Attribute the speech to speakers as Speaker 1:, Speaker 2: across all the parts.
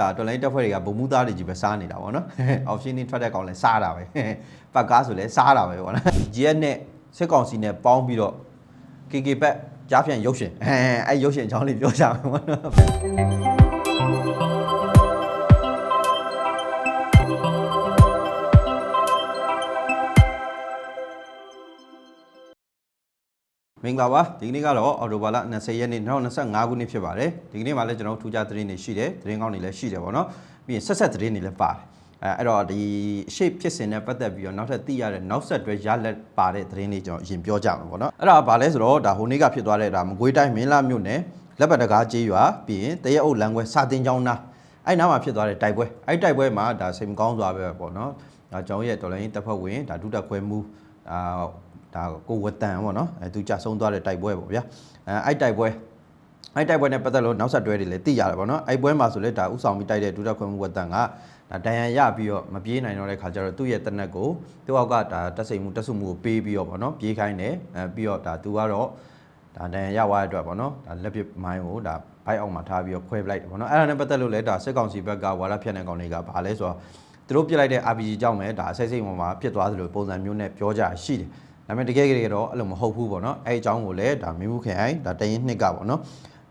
Speaker 1: ဒါတော်လိုင်းတက်ဖွဲ့တွေကဘုံမှုသားတွေကြီးပဲစားနေတာပေါ့နော် option တွေထွက်တဲ့ကောင်လဲစားတာပဲပတ်ကားဆိုလဲစားတာပဲပေါ့နော် GS နဲ့စစ်ကောင်စီနဲ့ပေါင်းပြီးတော့ KK ဘက်ကြားပြန်ရုပ်ရှင်အဲအဲ့ရုပ်ရှင်အကြောင်းလေးပြောကြမယ်ပေါ့နော် မင်္ဂလာပါဒီကနေ့ကတော့အော်တိုဘာလ20ရက်နေ့2025ခုနှစ်ဖြစ်ပါတယ်ဒီကနေ့မှာလည်းကျွန်တော်တို့ထူးခြားသတင်းတွေရှိတယ်သတင်းကောင်းတွေလည်းရှိတယ်ပေါ့နော်ပြီးရင်ဆက်ဆက်သတင်းတွေလည်းပါတယ်အဲအဲ့တော့ဒီအရှိဖြစ်စဉ်နဲ့ပတ်သက်ပြီးတော့နောက်ထပ်သိရတဲ့နောက်ဆက်တွဲရလက်ပါတဲ့သတင်းတွေကျွန်တော်အရင်ပြောကြမှာပေါ့နော်အဲ့ဒါကဘာလဲဆိုတော့ဒါဟိုနေ့ကဖြစ်သွားတဲ့ဒါမကွေးတိုင်းမင်းလာမြို့နယ်လက်ပတ်တကားကျေးရွာပြီးရင်တရက်အုပ်လမ်းခွဲစာတင်ကျောင်းနာအဲ့နားမှာဖြစ်သွားတဲ့တိုက်ပွဲအဲ့တိုက်ပွဲမှာဒါစိတ်မကောင်းစွာပဲပေါ့နော်ဒါကျွန်တော်ရဲ့တော်လိုင်းတပ်ဖွဲ့ဝင်ဒါဒုတက်ခွဲမှုအာ ဒါကိုဝတန်ပေါ့နော်အဲသူကြဆုံးသွားတဲ့တိုက်ပွဲပေါ့ဗျာအဲအဲ့တိုက်ပွဲအဲ့တိုက်ပွဲနဲ့ပတ်သက်လို့နောက်ဆက်တွဲတွေလည်းသိရတယ်ပေါ့နော်အဲ့ပွဲမှာဆိုလေဒါဥဆောင်ပြီးတိုက်တဲ့ဒုတက်ခွင့်မှုဝတန်ကဒါတန်ရန်ရပြီးတော့မပြေးနိုင်တော့တဲ့ခါကျတော့သူ့ရဲ့တနက်ကိုသူ့အောက်ကဒါတက်စိမ်မှုတက်ဆုမှုကိုပေးပြီးတော့ပေါ့နော်ပြေးခိုင်းတယ်အဲပြီးတော့ဒါသူကတော့ဒါတန်ရန်ရသွားတဲ့အတွက်ပေါ့နော်ဒါလက်ပစ်မိုင်းကိုဒါဘိုက်အောင်မှာထားပြီးတော့ခွဲပလိုက်တယ်ပေါ့နော်အဲ့ဒါနဲ့ပတ်သက်လို့လည်းဒါစစ်ကောင်စီဘက်ကဝါရဖြတ်တဲ့ကောင်တွေကဘာလဲဆိုတော့သူတို့ပြစ်လိုက်တဲ့ RPG ကြောင့်ပဲဒါအစိတ်စိတ်ပေါ်မှာဖြစ်သွားသလိုပုံစံမျိုးနဲ့ပြောကြရှိတယ် ဒါပေမဲ့တကယ်ကြီးတော့အဲ့လိုမဟုတ်ဘူးပေါ့နော်အဲ့အကြောင်းကိုလည်းဒါမင်းမှုခင်အိုင်ဒါတရင်နှစ်ကပေါ့နော်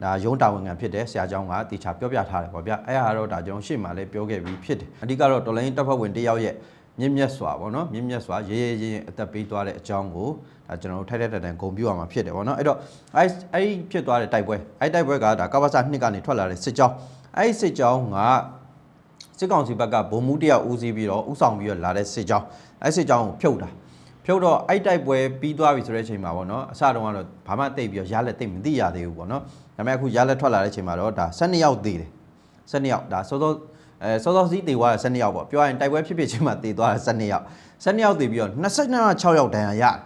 Speaker 1: ဒါရုံးတာဝန်ခံဖြစ်တဲ့ဆရာကျောင်းကတေချာပြောပြထားတယ်ပေါ့ဗျအဲ့ဟာတော့ဒါကျွန်တော်ရှေ့မှာလည်းပြောခဲ့ပြီးဖြစ်တယ်အဓိကတော့တော်လိုင်းတပ်ဖွဲ့ဝင်တယောက်ရဲ့မြင့်မြတ်စွာပေါ့နော်မြင့်မြတ်စွာရေရေရင်အသက်ပေးသွားတဲ့အကြောင်းကိုဒါကျွန်တော်တို့ထိုက်ထိုက်တန်တန်ဂုဏ်ပြုရမှာဖြစ်တယ်ပေါ့နော်အဲ့တော့အဲ့အဲ့ဖြစ်သွားတဲ့တိုက်ပွဲအဲ့တိုက်ပွဲကဒါကဘာစာနှစ်ကနေထွက်လာတဲ့စစ်ကြောင်းအဲ့စစ်ကြောင်းကစစ်ကောင်စီဘက်ကဗိုလ်မှူးတယောက်ဦးစီးပြီးတော့ဥဆောင်ပြီးတော့လာတဲ့စစ်ကြောင်းအဲ့စစ်ကြောင်းကိုဖြုတ်တာ ဖြုတ်တော့အဲ့တိုက်ပွဲပြီးသွားပြီဆိုတဲ့အချိန်မှာပေါ့နော်အစတုန်းကတော့ဘာမှတိတ်ပြီးတော့ရလက်တိတ်မသိရသေးဘူးပေါ့နော်ဒါပေမဲ့အခုရလက်ထွက်လာတဲ့အချိန်မှာတော့ဒါ12ယောက်သေးတယ်12ယောက်ဒါစောစောအဲစောစောစီးတေသွားတဲ့12ယောက်ပေါ့ပြောရရင်တိုက်ပွဲဖြစ်ဖြစ်ချင်းမှာတေသွားတဲ့12ယောက်12ယောက်တေပြီးတော့26ယောက်ဒဏ်ရာရတယ်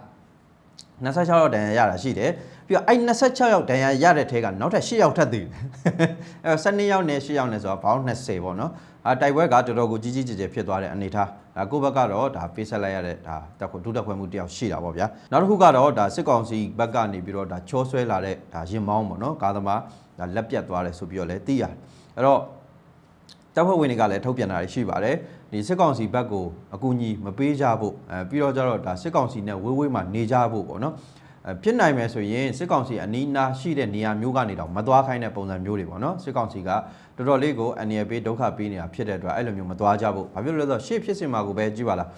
Speaker 1: 26ယောက်ဒဏ်ရာရတာရှိတယ် ပြီးတော့အဲ့26ယောက်ဒဏ်ရာရတဲ့ထဲကနောက်ထပ်8ယောက်ထပ်သေးတယ်အဲတော့12ယောက်နဲ့8ယောက်နဲ့ဆိုတော့ဘောင်း20ပေါ့နော်အာတိုက်ပွဲကတော်တော်ကိုကြီးကြီးကျယ်ကျယ်ဖြစ်သွားတဲ့အနေထားဒါကိုယ့်ဘက်ကတော့ဒါပေးဆက်လိုက်ရတဲ့ဒါတက်ခွဒုတက်ခွဲမှုတယောက်ရှိတာပေါ့ဗျာနောက်တစ်ခုကတော့ဒါစစ်ကောင်စီဘက်ကနေပြီးတော့ဒါချောဆွဲလာတဲ့ဒါရင်မောင်းပေါ့နော်ကာသမားဒါလက်ပြတ်သွားတယ်ဆိုပြီးတော့လည်းသိရတယ်အဲ့တော့တပ်ဖွဲ့ဝင်တွေကလည်းထုတ်ပြန်တာရှိပါတယ်ဒီစစ်ကောင်စီဘက်ကိုအကူအညီမပေးကြဖို့အဲပြီးတော့ကျတော့ဒါစစ်ကောင်စီနဲ့ဝေးဝေးမှာနေကြဖို့ပေါ့နော်အဲ ဖြစ်နိုင်မယ်ဆိုရင်စစ်ကောင်စီအနီးနားရှိတဲ့နေရာမျိုးကနေတော့မသွားခိုင်းတဲ့ပုံစံမျိုးတွေပေါ့နော်စစ်ကောင်စီကတော်တော်လေးကိုအန္တရာယ်ပေးဒုက္ခပေးနေတာဖြစ်တဲ့အတွက်အဲ့လိုမျိုးမသွားကြဖို့ဘာဖြစ်လို့လဲဆိုတော့ရှေ့ဖြစ်စင်မှာကိုပဲကြည့်ပါလား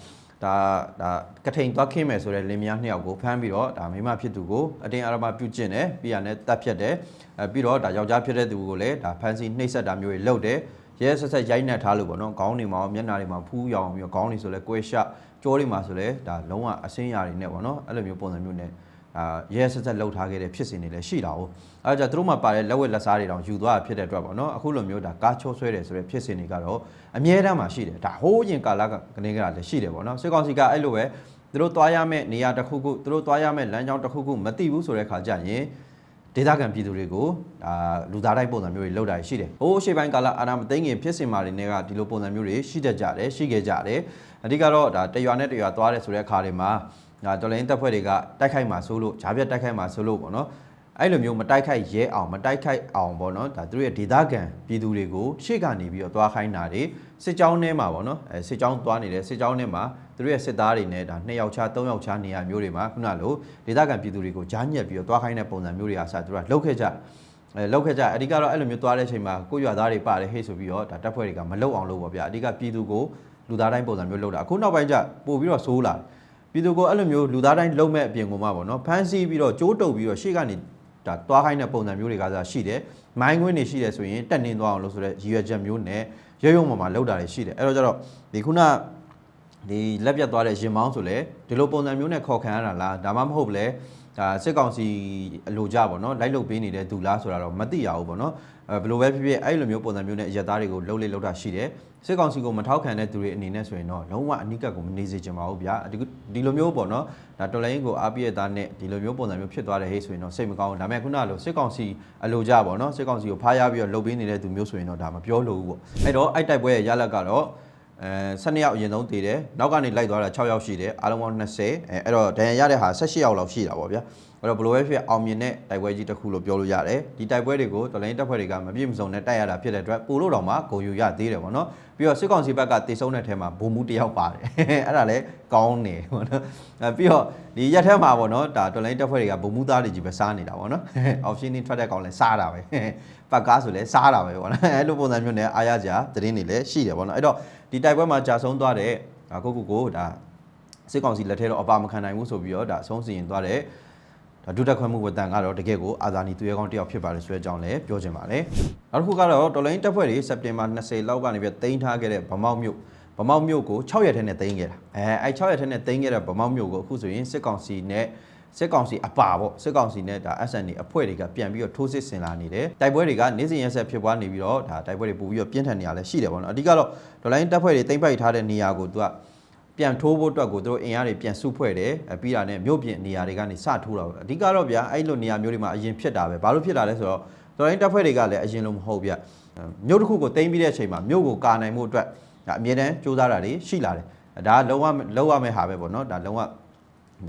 Speaker 1: ဒါဒါကထိန်သွားခင်းမယ်ဆိုတဲ့လင်မယားနှစ်ယောက်ကိုဖမ်းပြီးတော့ဒါမိမဖြစ်သူကိုအတင်းအရမပြုတ်ကျင့်တယ်ပြီးရနဲ့တပ်ဖြတ်တယ်အဲပြီးတော့ဒါယောက်ျားဖြစ်တဲ့သူကိုလည်းဒါဖမ်းဆီးနှိပ်စက်တာမျိုးတွေလုပ်တယ်ရဲဆက်ဆက်ရိုက်နှက်ထားလို့ပေါ့နော်ခေါင်းတွေမှာမျက်နှာတွေမှာဖူးရောင်ပြီးတော့ခေါင်းတွေဆိုလဲကွဲရှကြောတွေမှာဆိုလဲဒါလုံးဝအစင်းရာတွေနဲ့ပေါ့နော်အဲ့လိုမျိုးပုံစံမျိုးနဲ့ အာရဲဆက်ဆက်လှုပ်ထားခဲ့တဲ့ဖြစ်စဉ်တွေလည်းရှိတာ哦အဲဒါကြသူတို့မှပါတဲ့လက်ဝက်လက်စားတွေတောင်ယူသွားတာဖြစ်တဲ့အတွက်ပေါ့နော်အခုလိုမျိုးဒါကားချိုးဆွဲတယ်ဆိုတဲ့ဖြစ်စဉ်တွေကတော့အမြဲတမ်းမှာရှိတယ်ဒါဟိုးရင်ကာလကကနေကလည်းရှိတယ်ပေါ့နော်စစ်ကောင်စီကအဲ့လိုပဲသူတို့သွားရမယ့်နေရာတစ်ခုခုသူတို့သွားရမယ့်လမ်းကြောင်းတစ်ခုခုမသိဘူးဆိုတဲ့ခါကျရင်ဒေသခံပြည်သူတွေကိုဒါလူသားတိုင်းပုံစံမျိုးတွေလောက်တာရှိတယ်။ဟိုးအရှိပိုင်းကာလအာဏာမသိမ်းခင်ဖြစ်စဉ်မာတွေနဲ့ကဒီလိုပုံစံမျိုးတွေရှိတတ်ကြတယ်ရှိခဲ့ကြတယ်။အဓိကတော့ဒါတရွာနဲ့တရွာသွားတယ်ဆိုတဲ့အခါတွေမှာ ဒါတော်လိုင်းတပ်ဖွဲ့တွေကတိုက်ခိုက်မှာဆိုလို့ဂျားပြတ်တိုက်ခိုက်မှာဆိုလို့ပေါ့နော်။အဲ့လိုမျိုးမတိုက်ခိုက်ရဲအောင်မတိုက်ခိုက်အောင်ပေါ့နော်ဒါသူတို့ရဲ့ဒေသခံပြည်သူတွေကိုရှေ့ကနေပြီးတော့သွားခိုင်းတာတွေစစ်ကြောင်းထဲမှာပေါ့နော်အဲစစ်ကြောင်းသွားနေတဲ့စစ်ကြောင်းထဲမှာသူတို့ရဲ့စစ်သားတွေနဲ့ဒါ2ယောက်ချား3ယောက်ချားနေရာမျိုးတွေမှာခုနလိုဒေသခံပြည်သူတွေကိုကြားညက်ပြီးတော့သွားခိုင်းတဲ့ပုံစံမျိုးတွေအားစသူတို့ကလှုပ်ခဲ့ကြအဲလှုပ်ခဲ့ကြအဓိကတော့အဲ့လိုမျိုးသွားတဲ့အချိန်မှာကိုရွာသားတွေပါတယ်ဟေ့ဆိုပြီးတော့ဒါတပ်ဖွဲ့တွေကမလှုပ်အောင်လုပ်ပါဗျာအဓိကပြည်သူကိုလူသားတိုင်းပုံစံမျိုးလှုပ်တာအခုနောက်ပိုင်းကျပို့ပြီးတော့ဆိုးလာတယ် ပြည်သူကိုအဲ့လိုမျိုးလူသားတိုင်းလှုပ်မဲ့အပြင်ကမှပေါ့နော်ဖမ်းဆီးပြီးတော့ကြိုးတုပ်ပြီးတော့ရှေ့ကနေဒါတွားခိုင်းတဲ့ပုံစံမျိုးတွေကစားရှိတယ်။မိုင်းခွင်းတွေရှိတယ်ဆိုရင်တက်နေသွားအောင်လို့ဆိုတဲ့ရည်ရွယ်ချက်မျိုးနဲ့ရုံရုံပေါ်မှာလောက်တာတွေရှိတယ်။အဲ့တော့ကျတော့ဒီခုနဒီလက်ပြတ်သွားတဲ့ရင်မောင်းဆိုလေဒီလိုပုံစံမျိုးနဲ့ခေါ်ခံရတာလားဒါမှမဟုတ်ဘူးလေ ဒါစစ်ကောင်စီအလိုကြပေါ့နော်လိုက်လုပေးနေတဲ့သူလားဆိုတာတော့မသိရဘူးပေါ့နော်အဲဘယ်လိုပဲဖြစ်ဖြစ်အဲ့လိုမျိုးပုံစံမျိုးနဲ့အရက်သားတွေကိုလှုပ်လေလှုပ်တာရှိတယ်စစ်ကောင်စီကိုမထောက်ခံတဲ့သူတွေအနေနဲ့ဆိုရင်တော့လုံးဝအနိကကိုမနေစေချင်ပါဘူးဗျာဒီဒီလိုမျိုးပေါ့နော်ဒါတော်လိုင်းကိုအားပြည့်သားနဲ့ဒီလိုမျိုးပုံစံမျိုးဖြစ်သွားတဲ့ဟေးဆိုရင်တော့စိတ်မကောင်းဘူးဒါပေမဲ့ခုနကလိုစစ်ကောင်စီအလိုကြပေါ့နော်စစ်ကောင်စီကိုဖားရပြီးတော့လှုပ်ပေးနေတဲ့သူမျိုးဆိုရင်တော့ဒါမပြောလို့ဘူးပေါ့အဲ့တော့အဲ့တိုက်ပွဲရဲ့ရလဒ်ကတော့ အဲ12ယောက်အရင်ဆုံးတည်တယ်နောက်ကနေလိုက်သွားတာ6ယောက်ရှိတယ်အားလုံးပေါင်း20အဲအဲ့တော့ဒဏ်ရာရတဲ့ဟာ18ယောက်လောက်ရှိတာပေါ့ဗျာ အဲ့တော့ဘလိုပဲဖြစ်အောင်မြင်တဲ့တိုက်ပွဲကြီးတစ်ခုလို့ပြောလို့ရတယ်ဒီတိုက်ပွဲတွေကိုတော်လိုင်းတပ်ဖွဲ့တွေကမပြည့်မစုံနဲ့တိုက်ရတာဖြစ်တဲ့အတွက်ပိုလို့တော့မှဂုံယူရသေးတယ်ပေါ့နော်ပြီးတော့စစ်ကောင်စီဘက်ကတေဆုံးတဲ့ထဲမှာဘုံမှုတစ်ယောက်ပါတယ်အဲ့ဒါလည်းကောင်းနေပေါ့နော်အဲပြီးတော့ဒီရက်ထဲမှာပေါ့နော်ဒါတော်လိုင်းတပ်ဖွဲ့တွေကဘုံမှုသားတွေကြီးပဲစားနေတာပေါ့နော် option นี่ထွက်တဲ့ကောင်လည်းစားတာပဲပတ်ကားဆိုလည်းစားတာပဲပေါ့နော်အဲ့လိုပုံစံမျိုးနဲ့အားရကြသတင်းတွေလည်းရှိတယ်ပေါ့နော်အဲ့တော့ဒီတိုက်ပွဲမှာကြာဆုံးသွားတဲ့ကိုကိုကိုဒါစစ်ကောင်စီလက်ထဲတော့အပါမခံနိုင်ဘူးဆိုပြီးတော့ဒါအဆုံးစီရင်သွားတဲ့ ဒါဒုတက်ခွဲမှုဝတ္တန်ကတော့တကယ်ကိုအာဇာနည်သူရဲကောင်းတယောက်ဖြစ်ပါတယ်ဆိုတဲ့အကြောင်းလည်းပြောချင်ပါတယ်။နောက်တစ်ခုကတော့တော်လိုင်းတပ်ဖွဲ့တွေစက်တင်ဘာ20လောက်ကနေပြီးတင်ထားခဲ့တဲ့ဗမောက်မြို့ဗမောက်မြို့ကို6ရက်ထဲနဲ့တင်ခဲ့တာ။အဲအဲ6ရက်ထဲနဲ့တင်ခဲ့တဲ့ဗမောက်မြို့ကိုအခုဆိုရင်စစ်ကောင်စီနဲ့စစ်ကောင်စီအပါပေါ့စစ်ကောင်စီနဲ့ဒါ SND အဖွဲ့တွေကပြန်ပြီးတော့ထိုးစစ်ဆင်လာနေတယ်တိုက်ပွဲတွေကနေ့စဉ်ရက်ဆက်ဖြစ်ပွားနေပြီးတော့ဒါတိုက်ပွဲတွေပို့ပြီးတော့ပြင်းထန်နေရလဲရှိတယ်ပေါ့နော်အဓိကတော့ဒေါ်လာရင်းတပ်ဖွဲ့တွေတင်ပိုက်ထားတဲ့နေရာကိုသူက ပြန်ထိုးဖို့အတွက်ကိုသူတို့အင်အားတွေပြန်စုဖွဲ့တယ်အပြီးတာနဲ့မြို့ပြင်နေရာတွေကနေစထိုးတာပဲအဓိကတော့ဗျာအဲ့လိုနေရာမျိုးတွေမှာအရင်ဖြစ်တာပဲဘာလို့ဖြစ်တာလဲဆိုတော့တော်တိုင်းတပ်ဖွဲ့တွေကလည်းအရင်လိုမဟုတ်ဗျမြို့တစ်ခုကိုတင်းပြီးတဲ့အချိန်မှာမြို့ကိုကာနိုင်မှုအတွက်ဒါအမြဲတမ်းစူးစမ်းတာတွေရှိလာတယ်ဒါကလုံးဝလုံးဝမဲ့ဟာပဲပေါ့နော်ဒါလုံးဝ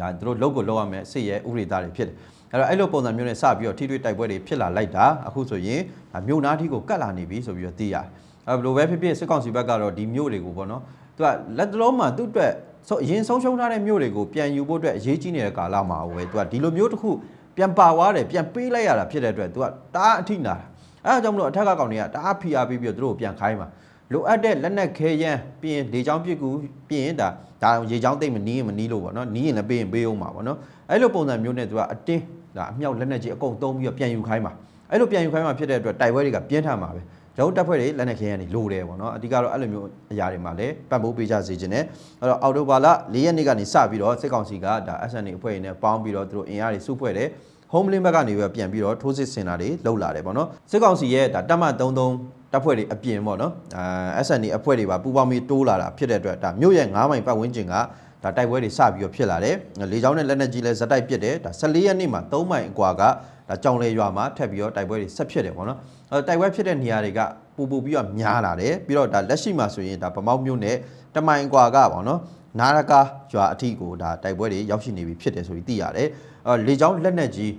Speaker 1: ဒါသူတို့လုံးကိုလုံးဝမဲ့စစ်ရဲဥပဒေသားတွေဖြစ်တယ်အဲ့တော့အဲ့လိုပုံစံမျိုးနဲ့စပြီးတော့ထိတွေ့တိုက်ပွဲတွေဖြစ်လာလိုက်တာအခုဆိုရင်မြို့နားထီကိုကတ်လာနေပြီဆိုပြီးတော့သိရတယ်အဲ့ဘယ်လိုပဲဖြစ်ဖြစ်စစ်ကောင်စီဘက်ကတော့ဒီမြို့တွေကိုပေါ့နော် သူကလက်တလုံးမှာသူ့အတွက်ဆိုအရင်ဆုံးရှုံးထားတဲ့မြို့တွေကိုပြန်ယူဖို့အတွက်အရေးကြီးနေတဲ့ကာလမှာဝယ်သူကဒီလိုမျိုးတစ်ခုပြန်ပါသွားတယ်ပြန်ပေးလိုက်ရတာဖြစ်တဲ့အတွက်သူကတအားအထိနာတာအဲဒါကြောင့်မလို့အထက်ကကောင်တွေကတအားဖိအားပေးပြီးတော့သူတို့ကိုပြန်ခိုင်းပါလိုအပ်တဲ့လက်နက်ခဲယမ်းပြီးရင်လေချောင်းပစ်ကူပြီးရင်ဒါဒါရေချောင်းတိတ်မနီးရင်မနီးလို့ပေါ့နော်နီးရင်လည်းပေးရင်ပေးအောင်ပါပေါ့နော်အဲ့လိုပုံစံမျိုးနဲ့သူကအတင်းဒါအမြောက်လက်နက်ကြီးအကုန်သုံးပြီးတော့ပြန်ယူခိုင်းပါအဲ့လိုပြန်ယူခိုင်းမှဖြစ်တဲ့အတွက်တိုက်ပွဲတွေကပြင်းထန်မှာပဲ ကျွန်တော်တပ်ဖွဲ့တွေလက်နက်ခဲရန်တွေလိုတယ်ပေါ့နော်အဓိကတော့အဲ့လိုမျိုးအရာတွေမှာလည်းပတ်ဖို့ပေးကြစေခြင်းနဲ့အဲ့တော့အော်တိုဘာလ၄ရက်နေ့ကနေစပြီးတော့စစ်ကောင်စီကဒါ SNA အဖွဲ့တွေနဲ့ပေါင်းပြီးတော့သူတို့အင်အားတွေစုဖွဲ့တယ် home link ဘက်ကနေပြီးပြန်ပြီးတော့ထိုးစစ်ဆင်တာတွေလှုပ်လာတယ်ပေါ့နော်စစ်ကောင်စီရဲ့ဒါတပ်မ33တပ်ဖွဲ့တွေအပြင်ပေါ့နော်အာ SNA အဖွဲ့တွေပါပူးပေါင်းပြီးတိုးလာတာဖြစ်တဲ့အတွက်ဒါမြို့ရဲ့9မိုင်ပတ်ဝန်းကျင်ကဒါတိုက်ပွဲတွေစပြီးတော့ဖြစ်လာတယ်လေချောင်းနဲ့လက်နက်ကြီးလဲဇက်တိုက်ပစ်တယ်ဒါ14ရက်နေ့မှာ3မိုင်အကွာကဒါကြောင်လေရွာမှာထပ်ပြီးတော့တိုက်ပွဲတွေဆက်ဖြစ်တယ်ပေါ့နော်အဲ တိုက်ပွဲဖြစ်တဲ့နေရာတွေကပူပူပြီးတော့များလာတယ်ပြီးတော့ဒါလက်ရှိမှာဆိုရင်ဒါဗမောက်မြို့နဲ့တမိုင်ကွာကပေါ့နော်နာရကာရွာအထိကိုဒါတိုက်ပွဲတွေရောက်ရှိနေပြီဖြစ်တယ်ဆိုပြီးသိရတယ်အဲလေချောင်းလက်နက်ကြီး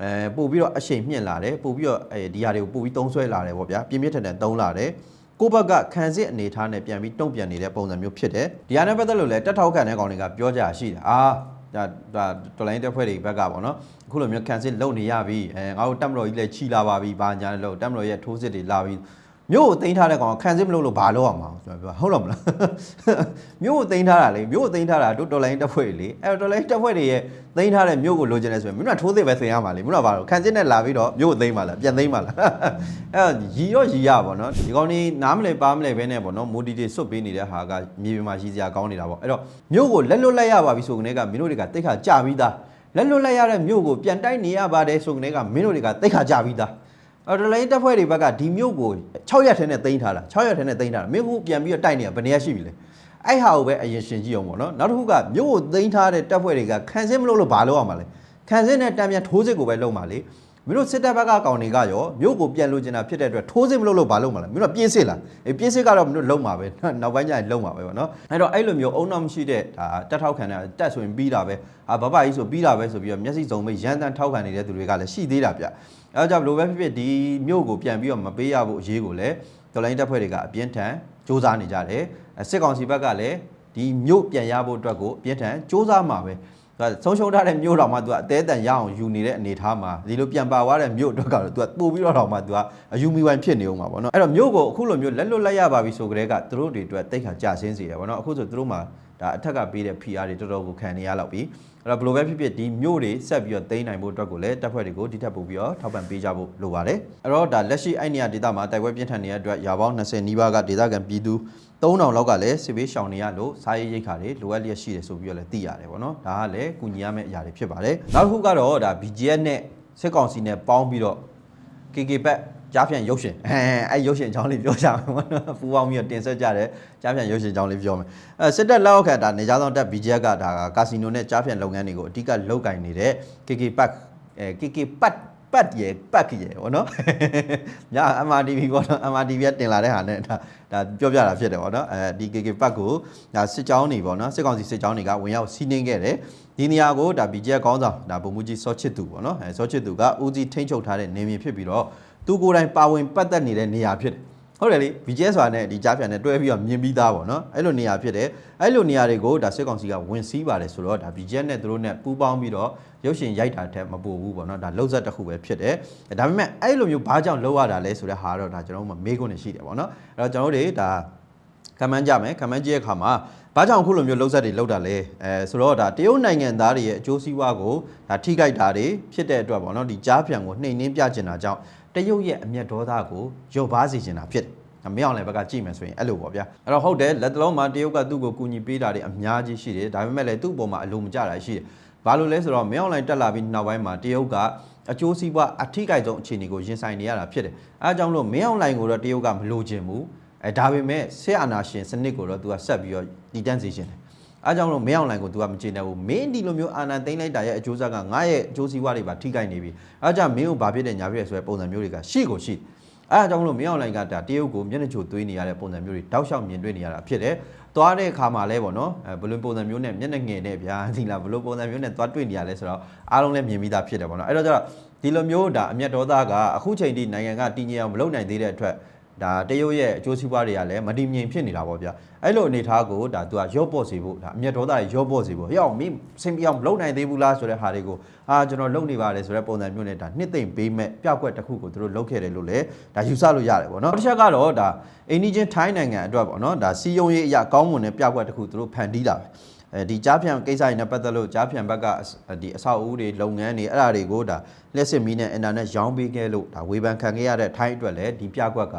Speaker 1: အဲပို့ပြီးတော့အရှိန်မြင့်လာတယ်ပို့ပြီးတော့အဲဒီဟာတွေကိုပို့ပြီးတုံးဆွဲလာတယ်ပေါ့ဗျာပြင်းပြထန်ထန်တုံးလာတယ်ကိုဘက်ကခံစစ်အနေထားနဲ့ပြန်ပြီးတုံ့ပြန်နေတဲ့ပုံစံမျိုးဖြစ်တယ်ဒီဟာနဲ့ပတ်သက်လို့လည်းတက်ထောက်ခံတဲ့ကောင်တွေကပြောကြရှိတယ်အာ ဒါဒါတော်လိုင်းတက်ဖွဲ့တွေဘက်ကပေါ့နော်အခုလိုမျိုးခံစစ်လုံနေရပြီအဲငါတို့တက်မတော်ကြီးလည်းချီလာပါပြီဘာညာလဲလို့တက်မတော်ရဲ့ထိုးစစ်တွေလာပြီ မြို့ကိုတင်ထားတဲ့ကောင်ခံစစ်မလို့လို့ဘာလို့အောင်မအောင်ကျွန်တော်ပြောဟုတ်လားမလားမြို့ကိုတင်ထားတာလေမြို့ကိုတင်ထားတာတို့တော်လိုင်းတက်ဖွဲ့လေအဲတော်လိုင်းတက်ဖွဲ့တွေရဲ့တင်ထားတဲ့မြို့ကိုလိုချင်တယ်ဆိုရင်မင်းကထိုးစစ်ပဲဆင်ရမှာလေမင်းကဘာလို့ခံစစ်နဲ့လာပြီးတော့မြို့ကိုတင်ပါလားပြန်သိမ်းပါလားအဲရီရောရီရပါတော့ဒီကောင်นี้နားမလဲပါမလဲပဲနဲ့ပေါ့နော်မိုဒီတွေစွတ်ပေးနေတဲ့ဟာကမြေပြင်မှာရည်စရာကောင်းနေတာပေါ့အဲ့တော့မြို့ကိုလက်လွတ်လိုက်ရပါပြီဆိုကနေကမင်းတို့တွေကတိတ်ခါကြပြီးသားလက်လွတ်လိုက်ရတဲ့မြို့ကိုပြန်တိုက်နေရပါတယ်ဆိုကနေကမင်းတို့တွေကတိတ်ခါကြပြီးသား အော်ဒလိုင်းတပ်ဖွဲ့တွေဘက်ကဒီမြို့ကို6ရက်ထဲနဲ့တင်ထားတာ6ရက်ထဲနဲ့တင်ထားတာမင်းကပြန်ပြီးတော့တိုက်နေတာဘယ်နေရရှိပြီလဲအဲ့ဟာကိုပဲအရင်ရှင်ကြည့်အောင်ပေါ့နော်နောက်တစ်ခုကမြို့ကိုတင်ထားတဲ့တပ်ဖွဲ့တွေကခံစင်းမလို့လို့ဘာလို့အောင်မလဲခံစင်းနဲ့တံပြန်ထိုးစစ်ကိုပဲလုပ်မှာလေမင်းတို့စစ်တပ်ဘက်ကကောင်တွေကရောမြို့ကိုပြန်လို့ကျင်တာဖြစ်တဲ့အတွက်ထိုးစစ်မလို့လို့ဘာလုပ်မှာလဲမင်းတို့ပြင်းစစ်လားအေးပြင်းစစ်ကတော့မင်းတို့လုံမှာပဲနောက်ပိုင်းကျရင်လုံမှာပဲပေါ့နော်အဲ့တော့အဲ့လိုမျိုးအုံနောက်မရှိတဲ့ဒါတက်ထောက်ခံတဲ့တက်ဆိုရင်ပြီးတာပဲအာဘဘကြီးဆိုပြီးတာပဲဆိုပြီးတော့မျက်စိစုံမိတ်ရန်တန်ထောက်ခံနေတဲ့သူတွေကလည်းရှိသေးတာဗျ အဲကြောင့်ဘလို့ပဲဖြစ်ဖြစ်ဒီမြို့ကိုပြန်ပြီးတော့မပေးရဖို့အရေးကိုလည်းဒေါ်လိုင်းတပ်ဖွဲ့တွေကအပြင်းထန်စ조사နေကြတယ်စစ်ကောင်စီဘက်ကလည်းဒီမြို့ပြန်ရဖို့အတွက်ကိုအပြင်းထန်စ조사မှာပဲသူကဆုံးရှုံးထားတဲ့မြို့တော်မှာသူကအသေးအတန်ရအောင်ယူနေတဲ့အနေအထားမှာဒီလိုပြန်ပါသွားတဲ့မြို့အတွက်ကတော့သူကပို့ပြီးတော့တော့မှသူကအယူမီဝိုင်ဖြစ်နေအောင်ပါဗောနော်အဲ့တော့မြို့ကိုအခုလိုမျိုးလက်လွတ်လိုက်ရပါပြီဆိုကြတဲ့ကသူတို့တွေအတွက်တိတ်ခါကြဆင်းစေတယ်ဗောနော်အခုဆိုသူတို့မှာ ဒါအထက်ကပေးတဲ့ PR တွေတော်တော်ကိုခံနေရတော့ပြီအဲ့တော့ဘယ်လိုပဲဖြစ်ဖြစ်ဒီမြို့တွေဆက်ပြီးတော့တိမ့်နိုင်ဖို့အတွက်ကိုလည်းတပ်ဖွဲ့တွေကိုဒီထက်ပိုပြီးတော့ထောက်ပံ့ပေးကြဖို့လိုပါတယ်အဲ့တော့ဒါလက်ရှိအဲ့နေရာဒေသမှာတိုက်ပွဲပြင်းထန်နေတဲ့အတွက်ရာပေါင်း20နီးပါးကဒေသခံပြည်သူ3000လောက်ကလည်းစစ်ဘေးရှောင်နေရလို့စားရေးရိတ်ခါတွေလိုအပ်လျက်ရှိတယ်ဆိုပြီးတော့လည်းသိရတယ်ပေါ့နော်ဒါကလည်းကုညီရမယ့်အရာတွေဖြစ်ပါတယ်နောက်တစ်ခုကတော့ဒါ BGS နဲ့စစ်ကောင်စီနဲ့ပေါင်းပြီးတော့ KK ဘက်ကြားဖြန့်ရုပ်ရှင်အဲအဲရုပ်ရှင်အကြောင်းလေးပြောကြမယ်ပေါ့နော်ပူပေါင်းပြီးတော့တင်ဆက်ကြတယ်ကြားဖြန့်ရုပ်ရှင်အကြောင်းလေးပြောမယ်အဲစစ်တပ်လက်အောက်ခံဒါနေကြားဆောင်တပ် BGF ကဒါကာစီနိုနဲ့ကြားဖြန့်လုပ်ငန်းတွေကိုအဓိကလုပ်ကင်နေတဲ့ KK ဘက်အဲ KK ဘတ် ပတ်ရယ်ပတ်ရယ်ဗောနော်ည MRTV ဗောနော် MRTV ကတင်လာတဲ့ဟာနဲ့ဒါဒါပြောပြတာဖြစ်တယ်ဗောနော်အဲဒီ KK ပတ်ကိုဒါစစ်ကြောင်းတွေဗောနော်စစ်ကောင်စီစစ်ကြောင်းတွေကဝင်ရောက်စီးနှင်းခဲ့တယ်ဒီနေရာကိုဒါ BJP ကောင်းဆောင်ဒါဗိုလ်မှူးကြီးစောချစ်သူဗောနော်အဲစောချစ်သူကဦးစီးထိန်းချုပ်ထားတဲ့နေမြေဖြစ်ပြီးတော့သူကိုယ်တိုင်ပါဝင်ပတ်သက်နေတဲ့နေရာဖြစ်တယ် ဟုတ်တယ်လေ BJS ဆိုတာနဲ့ဒီကြားပြန်နဲ့တွဲပြီးတော့မြင်ပြီးသားပေါ့နော်အဲ့လိုနေရာဖြစ်တယ်အဲ့လိုနေရာတွေကိုဒါစစ်ကောင်စီကဝင်စည်းပါတယ်ဆိုတော့ဒါ BJS နဲ့သူတို့နဲ့ပူးပေါင်းပြီးတော့ရုပ်ရှင်ရိုက်တာတဲ့မပို့ဘူးပေါ့နော်ဒါလှုပ်ဆက်တစ်ခုပဲဖြစ်တယ်ဒါပေမဲ့အဲ့လိုမျိုးဘာကြောင့်လှုပ်ရတာလဲဆိုတဲ့ဟာတော့ဒါကျွန်တော်တို့မမေးခွန်းနေရှိတယ်ပေါ့နော်အဲ့တော့ကျွန်တော်တို့တွေဒါကမန်းကြမယ်ကမန်းကြည့်ရဲ့အခါမှာဘာကြောင့်အခုလိုမျိုးလှုပ်ဆက်တွေလှုပ်တာလဲအဲဆိုတော့ဒါတရုတ်နိုင်ငံသားတွေရဲ့အကျိုးစီးပွားကိုဒါထိခိုက်တာတွေဖြစ်တဲ့အတွက်ပေါ့နော်ဒီကြားပြန်ကိုနှိမ်နှင်းပြကျင်တာကြောင့် တရုတ်ရဲ့အမျက်ဒေါသကိုညှော့ပါစေချင်တာဖြစ်တယ်မင်းအောင်လည်းဘက်ကကြည့်မယ်ဆိုရင်အဲ့လိုပေါ့ဗျာအဲ့တော့ဟုတ်တယ်လက်တလုံးမှာတရုတ်ကသူ့ကိုကူညီပေးတာတွေအများကြီးရှိတယ်ဒါပေမဲ့လည်းသူ့အပေါ်မှာအလိုမကျတာရှိတယ်ဘာလို့လဲဆိုတော့မင်းအောင်လည်းတက်လာပြီးနောက်ပိုင်းမှာတရုတ်ကအကျိုးစီးပွားအထိကိဆုံးအခြေအနေကိုရင်ဆိုင်နေရတာဖြစ်တယ်အဲအကြောင်းလို့မင်းအောင်လိုင်ကိုတော့တရုတ်ကမလိုချင်ဘူးအဲဒါပေမဲ့ဆဲအာနာရှင်စနစ်ကိုတော့သူကဆက်ပြီးတော့တည်တံ့စေချင်တယ် အားကြောင့်လို့မင်းအောင်လိုင်ကို तू ကမချေနဲ့ဘူးမင်းဒီလိုမျိုးအာဏာသိမ်းလိုက်တာရဲ့အကျိုးဆက်ကငါရဲ့အကျိုးစီးပွားတွေပါထိခိုက်နေပြီအားကြောင့်မင်းကိုဘာဖြစ်တယ်ညာဖြစ်တယ်ဆိုတဲ့ပုံစံမျိုးတွေကရှိကိုရှိတယ်အဲအကြောင်းမလို့မင်းအောင်လိုင်ကဒါတရုတ်ကိုမျက်နှာချိုသွေးနေရတဲ့ပုံစံမျိုးတွေတောက်လျှောက်မြင်တွေ့နေရတာဖြစ်တယ်။သွားတဲ့အခါမှာလဲပေါ့နော်အဲဘယ်လိုပုံစံမျိုးနဲ့မျက်နှာငယ်နဲ့ဗျာဒီလားဘယ်လိုပုံစံမျိုးနဲ့သွားတွေ့နေရလဲဆိုတော့အားလုံးလည်းမြင်ပြီးသားဖြစ်တယ်ပေါ့နော်။အဲ့တော့ကျတော့ဒီလိုမျိုးဒါအမျက်ဒေါသကအခုချိန်ထိနိုင်ငံကတည်ငြိမ်အောင်မလုပ်နိုင်သေးတဲ့အတွက် ဒါတရုတ်ရဲ့အကျိုးစီးပွားတွေကလည်းမတည်ငြိမ်ဖြစ်နေတာပေါ့ဗျာအဲ့လိုအနေထားကိုဒါသူကရော့ပေါ့စေဖို့ဒါအမျက်ဒေါသတွေရော့ပေါ့စေဖို့ဟဲ့အောင်မင်းစင်ပြအောင်မလုပ်နိုင်သေးဘူးလားဆိုတဲ့ဟာတွေကိုအာကျွန်တော်လုပ်နေပါတယ်ဆိုတဲ့ပုံစံမျိုးနဲ့ဒါနှစ်သိမ့်ပေးမဲ့ပျောက်ကွက်တစ်ခုကိုသူတို့လုပ်ခဲ့တယ်လို့လည်းဒါယူဆလို့ရတယ်ပေါ့နော်တစ်ချက်ကတော့ဒါအိန္ဒိချင်းထိုင်းနိုင်ငံအတွက်ပေါ့နော်ဒါစီယုံရေးအရာကောင်းမွန်တဲ့ပျောက်ကွက်တစ်ခုသူတို့ဖန်တီးတာပဲ အဲဒီကြားဖြန်ကိစ္စတွေနဲ့ပတ်သက်လို့ကြားဖြန်ဘက်ကဒီအဆောက်အဦတွေလုပ်ငန်းတွေအဲ့ဒါတွေကိုဒါလက်စစ်မီးနဲ့အင်တာနက်ရောင်းပေးခဲ့လို့ဒါဝေဖန်ခံခဲ့ရတဲ့ထိုင်းအတွက်လည်းဒီပြကွက်က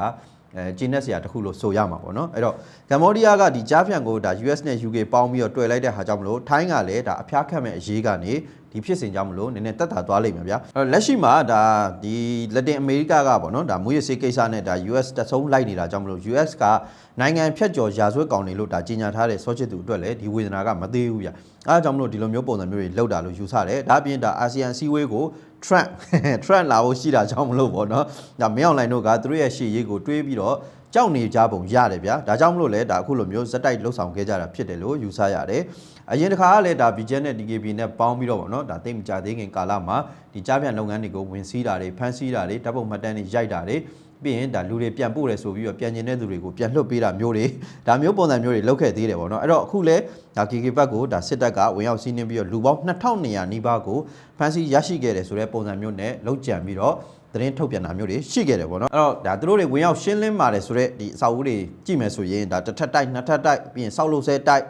Speaker 1: အဲဂျင်းနက်ဆရာတခုလို့ဆိုရမှာပေါ့နော်အဲ့တော့ကမ္ဘောဒီးယားကဒီကြားဖြန်ကိုဒါ US နဲ့ UK ပေါင်းပြီးတော့တွေ့လိုက်တဲ့ဟာကြောင့်မလို့ထိုင်းကလည်းဒါအဖျားခတ်မဲ့အရေးကနေဒီဖြစ်စဉ်ကြောင့်မလို့နည်းနည်းတက်တာသွားလိမ့်မယ်ဗျာအဲ့တော့လက်ရှိမှာဒါဒီလက်တင်အမေရိကကပေါ့နော်ဒါမူရစေးကိစ္စနဲ့ဒါ US တဆုံးလိုက်နေတာကြောင့်မလို့ US ကနိုင်ငံဖြတ်ကျော်ရာဇဝတ်ကောင်တွေလို့ဒါကြီးညာထားတဲ့ဆောချစ်သူအတွက်လည်းဒီဝေဒနာကမသေးဘူးဗျာအဲဒါကြောင့်မလို့ဒီလိုမျိုးပုံစံမျိုးတွေလောက်တာလို့ယူဆတယ်ဒါအပြင်ဒါအာဆီယံစီဝေးကို Trump Trump လာဖို့ရှိတာကြောင့်မလို့ပေါ့နော်ဒါမင်းအောင်လိုင်းတို့ကသူတို့ရဲ့ရှေ့ရေးကိုတွေးပြီးတော့ကြောက်နေကြပုံရတယ်ဗျာဒါကြောင့်မလို့လဲဒါအခုလိုမျိုးဇက်တိုက်လှုပ်ဆောင်ခဲ့ကြတာဖြစ်တယ်လို့ယူဆရတယ်အရင်တစ်ခါကလည်းဒါ BJ နဲ့ DKB နဲ့ပေါင်းပြီးတော့ပေါ့နော်ဒါသိမကြသေးခင်ကာလမှာဒီကြားပြန်လုပ်ငန်းတွေကိုဝင်စည်းတာတွေဖမ်းဆီးတာတွေတပ်ပုံမှတ်တမ်းတွေရိုက်တာတွေ ပြီးရင်ဒါလူတွေပြန်ပို့တယ်ဆိုပြီးတော့ပြန်ကျင်တဲ့သူတွေကိုပြန်လွှတ်ပေးတာမျိုးတွေဒါမျိုးပုံစံမျိုးတွေလုပ်ခဲ့သေးတယ်ပေါ့နော်အဲ့တော့အခုလဲဒါ KK ဘက်ကိုဒါစစ်တပ်ကဝင်ရောက်စီးနင်းပြီးတော့လူပေါင်း2200နီးပါးကိုဖမ်းဆီးရရှိခဲ့တယ်ဆိုတဲ့ပုံစံမျိုးနဲ့လောက်ကြံပြီးတော့သတင်းထုတ်ပြန်တာမျိုးတွေရှိခဲ့တယ်ပေါ့နော်အဲ့တော့ဒါသူတို့တွေဝင်ရောက်ရှင်းလင်းပါတယ်ဆိုတော့ဒီအစာအုပ်တွေကြည့်မယ်ဆိုရင်ဒါတစ်ထပ်တိုက်နှစ်ထပ်တိုက်ပြီးရင်စောက်လို့ဆဲတိုက်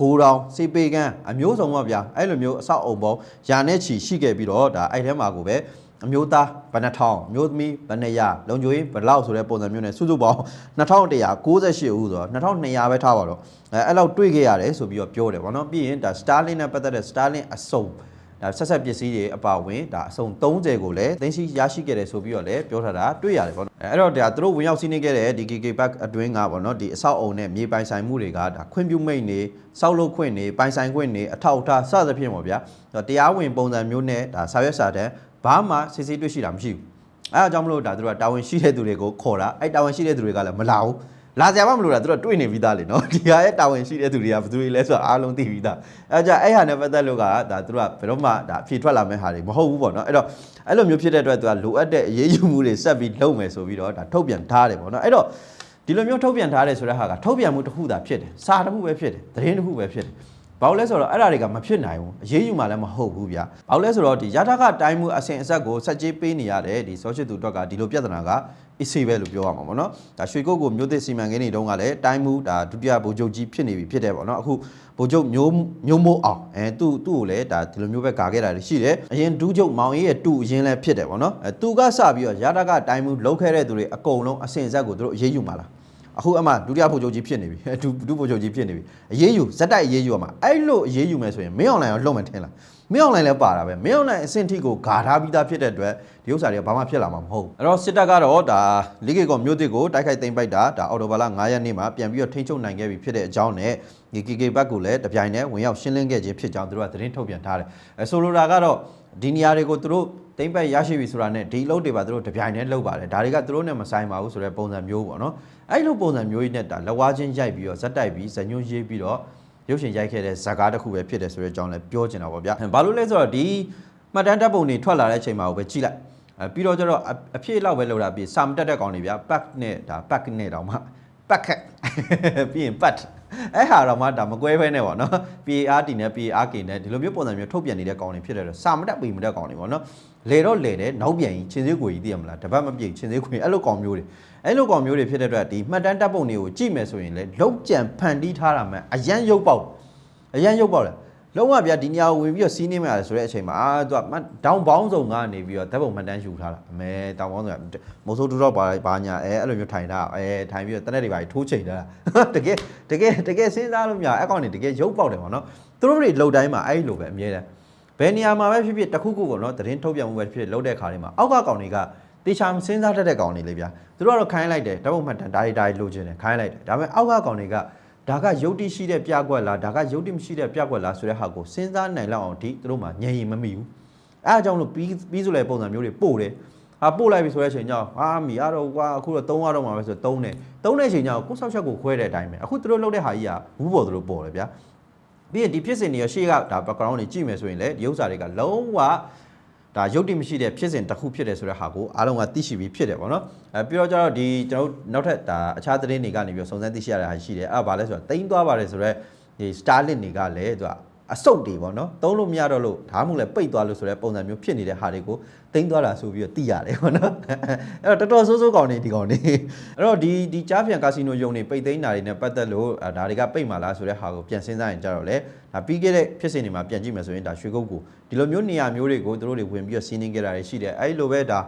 Speaker 1: ဂိုးတောင်စေပေကန်းအမျိုးစုံပါဗျာအဲ့လိုမျိုးအဆောက်အအုံပေါင်းယာနဲ့ချီရှိခဲ့ပြီးတော့ဒါအဲ့ထဲမှာကိုပဲ အမျိုးသားဘယ်နှထောင်အမျိုးသမီးဘယ်နှရာလုံချိုရေးဘယ်လောက်ဆိုတဲ့ပုံစံမျိုးနဲ့စုစုပေါင်း2198ဦးဆိုတော့2200ပဲထားပါတော့အဲအဲ့လောက်တွေ့ခဲ့ရတယ်ဆိုပြီးတော့ပြောတယ်ဗောနော်ပြီးရင်ဒါ Starlink နဲ့ပတ်သက်တဲ့ Starlink အစုံဒါဆက်ဆက်ပစ္စည်းတွေအပါဝင်ဒါအစုံ30ကိုလည်းသိသိရရှိခဲ့တယ်ဆိုပြီးတော့လည်းပြောထားတာတွေ့ရတယ်ပေါ့နော်အဲ့တော့ဒါသူတို့ဝင်ရောက်စီးနှင်းခဲ့တဲ့ဒီ KK Park အတွင်းကပေါ့နော်ဒီအဆောက်အုံနဲ့မြေပိုင်ဆိုင်မှုတွေကဒါခွင့်ပြုမိတ်နေစောက်လုပ်ခွင့်နေပိုင်ဆိုင်ခွင့်နေအထောက်အထားစသဖြင့်ပေါ့ဗျာတရားဝင်ပုံစံမျိုးနဲ့ဒါစာရွက်စာတမ်း ဘာမှစစ်ဆေးတွေ့ရှိတာမရှိဘူးအဲအကြောင်းမလို့ဒါသူတို့ကတာဝန်ရှိတဲ့သူတွေကိုခေါ်တာအဲ့တာဝန်ရှိတဲ့သူတွေကလည်းမလာဘူးလာကြမှမလို့တာသူတို့တွေ့နေပြီးသားလေနော်ဒီဟာရဲ့တာဝန်ရှိတဲ့သူတွေကဘယ်သူတွေလဲဆိုတာအားလုံးသိပြီးသားအဲကြအဲ့ဟာနဲ့ပတ်သက်လို့ကဒါသူတို့ကဘယ်တော့မှဒါအဖြေထွက်လာမယ့်ဟာတွေမဟုတ်ဘူးပေါ့နော်အဲ့တော့အဲ့လိုမျိုးဖြစ်တဲ့အတွက်သူကလိုအပ်တဲ့အရေးယူမှုတွေဆက်ပြီးလုပ်မယ်ဆိုပြီးတော့ဒါထုတ်ပြန်ထားတယ်ပေါ့နော်အဲ့တော့ဒီလိုမျိုးထုတ်ပြန်ထားတယ်ဆိုတဲ့ဟာကထုတ်ပြန်မှုတစ်ခုသာဖြစ်တယ်စာတစ်ခုပဲဖြစ်တယ်သတင်းတစ်ခုပဲဖြစ်တယ် ဘာလို့လဲဆိုတော့အဲ့ဒါတွေကမဖြစ်နိုင်ဘူးအရေးယူမှလည်းမဟုတ်ဘူးဗျာဘာလို့လဲဆိုတော့ဒီရထကတိုင်းမှုအစဉ်အဆက်ကိုစက်ကြီးပေးနေရတဲ့ဒီဆောချစ်သူအတွက်ကဒီလိုပြဿနာကအစ်စေးပဲလို့ပြောရမှာပေါ့နော်ဒါရွှေကုတ်ကိုမြို့သစ်စီမံကိန်းတွေတုန်းကလည်းတိုင်းမှုဒါဒုတိယဗိုလ်ချုပ်ကြီးဖြစ်နေပြီဖြစ်တယ်ပေါ့နော်အခုဗိုလ်ချုပ်မျိုးမျိုးမိုးအောင်အဲသူ့သူ့ကိုလည်းဒါဒီလိုမျိုးပဲဂါခဲ့တာရှိတယ်အရင်ဒုချုပ်မောင်အေးရဲ့တူအရင်လည်းဖြစ်တယ်ပေါ့နော်အဲသူကစပြီးတော့ရထကတိုင်းမှုလောက်ခဲ့တဲ့သူတွေအကုန်လုံးအစဉ်အဆက်ကိုသူတို့အရေးယူမှာလား အခုအမှဒုတိယဗိုလ်ချုပ်ကြီးဖြစ်နေပြီဒုဒုဗိုလ်ချုပ်ကြီးဖြစ်နေပြီအရေးယူဇက်တိုက်အရေးယူရမှာအဲ့လိုအရေးယူမယ်ဆိုရင်မင်းအွန်လိုင်းရောလွတ်မယ်ထင်လားမင်းအွန်လိုင်းလည်းပါတာပဲမင်းအွန်လိုင်းအဆင့်ထိကိုဂါထားပြီးသားဖြစ်တဲ့အတွက်ဒီဥစ္စာတွေကဘာမှဖြစ်လာမှာမဟုတ်ဘူးအဲ့တော့စစ်တပ်ကတော့ဒါလိကေကောမြို့တစ်ကိုတိုက်ခိုက်သိမ်းပိုက်တာဒါအော်တိုဘာလ9ရက်နေ့မှာပြန်ပြီးတော့ထိန်းချုပ်နိုင်ခဲ့ပြီဖြစ်တဲ့အကြောင်းနဲ့ဒီ KK ဘက်ကိုလည်းတပြိုင်တည်းဝင်ရောက်ရှင်းလင်းခဲ့ခြင်းဖြစ်ကြောင်းသူတို့ကသတင်းထုတ်ပြန်ထားတယ်အဲဆိုလိုတာကတော့ဒီနေရာတွေကိုသူတို့ တတိမ့်ပတ်ရရှိပြီဆိုတာနဲ့ဒီအလုပ်တွေပါသူတို့တပြိုင်တည်းလုပ်ပါတယ်ဒါတွေကသူတို့နဲ့မဆိုင်ပါဘူးဆိုတဲ့ပုံစံမျိုးပေါ့နော်အဲ့လိုပုံစံမျိုးကြီးနဲ့ဒါလက်ဝါးချင်းရိုက်ပြီးတော့ဇက်တိုက်ပြီးဇညွှန်းရေးပြီးတော့ရုပ်ရှင်ရိုက်ခဲ့တဲ့ဇာကားတစ်ခုပဲဖြစ်တယ်ဆိုတဲ့အကြောင်းလည်းပြောချင်တာပေါ့ဗျဘာလို့လဲဆိုတော့ဒီမှတ်တမ်းတပ်ပုံတွေထွက်လာတဲ့အချိန်မှာပဲကြည့်လိုက်အဲပြီးတော့ကျတော့အအဖြစ်လောက်ပဲလောက်တာပြီးစာမတက်တဲ့ကောင်တွေဗျာ pack နဲ့ဒါ pack နဲ့တောင်မှ pack ပြီးရင် pat အဲ့ဟာတော့မှဒါမကွဲဘဲနဲ့ပေါ့နော် PART နဲ့ PARK နဲ့ဒီလိုမျိုးပုံစံမျိုးထုတ်ပြန်နေတဲ့ကောင်တွေဖြစ်တယ်တော့စာမတက်ပေမတက်ကောင်တွေပေါ့နော်လေတော့လေတယ်နောက်ပြန်ရင်ချင်းစည်းကိုကြီးသိရမလားတပတ်မပြည့်ချင်းစည်းကိုကြီးအဲ့လိုကောင်မျိုးတွေအဲ့လိုကောင်မျိုးတွေဖြစ်တဲ့အတွက်ဒီမှတ်တမ်းတပ်ပုံတွေကိုကြည့်မယ်ဆိုရင်လေလောက်ကြံဖန်တီးထားတာမှအရန်ရုပ်ပေါက်အရန်ရုပ်ပေါက်တယ် လုံးဝဗျာဒီညကိုဝင်ပြီးတော့စီးနေမှာဆိုတဲ့အချိန်မှာအာသူကဒေါင်းပေါင်းစုံကနေပြီးတော့ဓာတ်ပုံမှတ်တမ်းယူထားတာအမဲတောင်ပေါင်းစုံကမိုးဆိုးတူတော့ပါပါညာအဲအဲ့လိုမျိုးထိုင်တာအဲထိုင်ပြီးတော့တနက်တွေပါထိုးချိန်တာတကယ်တကယ်တကယ်စဉ်းစားလို့မရအဲ့ကောင်တွေတကယ်ရုပ်ပေါက်တယ်ပေါ့နော်သူတို့တွေလှုပ်တိုင်းမှာအဲ့လိုပဲအမြဲတမ်းဘယ်နေရာမှာပဲဖြစ်ဖြစ်တစ်ခုခုပေါ့နော်သတင်းထုတ်ပြန်မှုပဲဖြစ်ဖြစ်လှုပ်တဲ့ခါတွေမှာအောက်ကကောင်တွေကတေချာမစဉ်းစားတတ်တဲ့ကောင်တွေလေဗျာသူတို့ကတော့ခိုင်းလိုက်တယ်ဓာတ်ပုံမှတ်တမ်းဒါတွေဒါတွေလိုချင်တယ်ခိုင်းလိုက်တယ်ဒါပေမဲ့အောက်ကကောင်တွေက ဒါကယုတ်တိရှိတဲ့ပြကွက်လားဒါကယုတ်တိမရှိတဲ့ပြကွက်လားဆိုတဲ့ဟာကိုစဉ်းစားနိုင်လောက်အောင်ဒီသူတို့မှညံရင်မမိဘူးအဲအကြောင်းလို့ပြီးပြီးဆိုလဲပုံစံမျိုးတွေပို့တယ်ဟာပို့လိုက်ပြီဆိုတဲ့အချိန်ကျတော့ဟာမီရတော့ကွာအခုတော့3ရတော့မှာပဲဆိုတော့3တယ်3တဲ့အချိန်ကျတော့ကိုဆောက်ချက်ကိုခွဲတဲ့အတိုင်းပဲအခုသူတို့လုပ်တဲ့ဟာကြီးကဘူးပေါ်သူတို့ပေါ်တယ်ဗျာပြီးရင်ဒီဖြစ်စဉ်တွေရရှေ့ကဒါ background တွေကြည့်မယ်ဆိုရင်လည်းဒီဥစ္စာတွေကလုံးဝ ဒါရုပ်တည်မရှိတဲ့ဖြစ်စဉ်တစ်ခုဖြစ်တယ်ဆိုတဲ့ဟာကိုအားလုံးကသိရှိပြီးဖြစ်တယ်ပေါ့နော်အဲပြီးတော့ကျတော့ဒီကျွန်တော်တို့နောက်ထပ်ဒါအခြားသတင်းတွေကနေပြီးတော့စုံစမ်းသိရှိရတဲ့ဟာရှိတယ်အဲ့ဒါဘာလဲဆိုတော့တိမ့်သွားပါတယ်ဆိုတော့ဒီ Starlink တွေကလည်းသူက အစုပ်တွေပေါ့နော်သုံးလို့မရတော့လို့ဒါမှမဟုတ်လည်းပိတ်သွားလို့ဆိုတဲ့ပုံစံမျိုးဖြစ်နေတဲ့ဟာတွေကိုတိမ့်သွားတာဆိုပြီးတော့သိရတယ်ပေါ့နော်အဲ့တော့တော်တော်ဆိုးဆိုးကောင်းနေဒီကောင်းနေအဲ့တော့ဒီဒီကြားပြန်ကာစီနိုယုံတွေပိတ်သိမ်းတာတွေနဲ့ပတ်သက်လို့အဲဒါတွေကပိတ်မှာလားဆိုတဲ့ဟာကိုပြန်စဉ်းစားရင်ကြတော့လေဒါပြီးခဲ့တဲ့ဖြစ်စဉ်တွေမှာပြန်ကြည့်မယ်ဆိုရင်ဒါရွှေကုတ်ကိုဒီလိုမျိုးနေရာမျိုးတွေကိုသူတို့တွေဝင်ပြီးတော့စီးနှင်းခဲ့တာတွေရှိတယ်အဲ့လိုပဲဒါ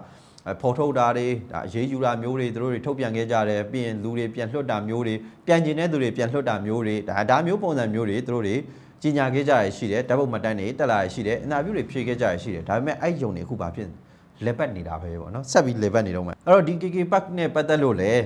Speaker 1: အဲဖော်ထုတ်တာတွေဒါအရေးယူတာမျိုးတွေသူတို့တွေထုတ်ပြန်ခဲ့ကြတယ်ပြီးရင်လူတွေပြန်လွှတ်တာမျိုးတွေပြန်ကျင်တဲ့သူတွေပြန်လွှတ်တာမျိုးတွေဒါဒါမျိုးပုံစံမျိုးတွေသူတို့တွေ ကြီးညာခဲ့ကြရရှိတယ်ဓာတ်ပုံမှတ်တမ်းတွေတက်လာရရှိတယ်အင်တာဗျူးတွေဖြေခဲ့ကြရရှိတယ်ဒါပေမဲ့အဲ့ယုံတွေအခုဘာဖြစ်လဲပတ်နေတာပဲပေါ့နော်ဆက်ပြီးလဲပတ်နေတော့မယ်အဲ့တော့ဒီ KK Park နဲ့ပတ်သက်လို့လည်း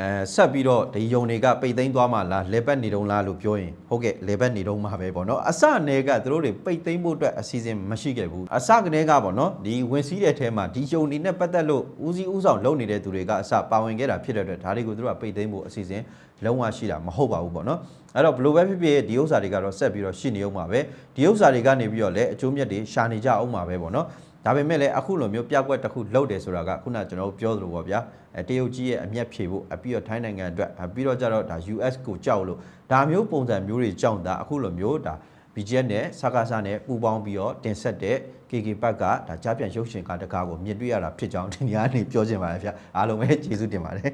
Speaker 1: အဲဆက်ပြီးတော့ဒီယုံတွေကပိတ်သိမ်းသွားမှလားလဲပတ်နေတုံးလားလို့ပြောရင်ဟုတ်ကဲ့လဲပတ်နေတုံးမှာပဲပေါ့နော်အစနယ်ကသူတို့တွေပိတ်သိမ်းဖို့အတွက်အစီအစဉ်မရှိခဲ့ဘူးအစကနေကပေါ့နော်ဒီဝင်စည်းတဲ့အထဲမှာဒီယုံတွေနဲ့ပတ်သက်လို့ဦးစီးဦးဆောင်လုပ်နေတဲ့သူတွေကအစပါဝင်ခဲ့တာဖြစ်တဲ့အတွက်ဒါတွေကိုသူတို့ကပိတ်သိမ်းဖို့အစီအစဉ်လုံးဝရှိတာမဟုတ်ပါဘူးပေါ့နော်အဲ့တော့ဘလို့ပဲဖြစ်ဖြစ်ဒီဥစ္စာတွေကတော့ဆက်ပြီးတော့ရှိနေအောင်ပါပဲဒီဥစ္စာတွေကနေပြီးတော့လည်းအကျိုးမြတ်တွေရှာနေကြအောင်ပါပဲပေါ့နော်ဒါပေမဲ့လည်းအခုလိုမျိုးပြက်ကွက်တစ်ခုလုပ်တယ်ဆိုတာကခုနကျွန်တော်တို့ပြောသလိုပေါ့ဗျာအဲတရုတ်ကြီးရဲ့အမျက်ဖြေဖို့အပြီးတော့ထိုင်းနိုင်ငံအတွက်အပြီးတော့ကြတော့ဒါ US ကိုကြောက်လို့ဒါမျိုးပုံစံမျိုးတွေကြောက်တာအခုလိုမျိုးဒါ BGF နဲ့စကားစားနဲ့ပူပေါင်းပြီးတော့တင်ဆက်တဲ့ KK ဘက်ကဒါကြားပြန်ရုပ်ရှင်ကားတကားကိုမြင်တွေ့ရတာဖြစ်ကြောင်းဒီနေ့ကနေပြောချင်ပါတယ်ဗျာအားလုံးပဲကျေးဇူးတင်ပါတယ်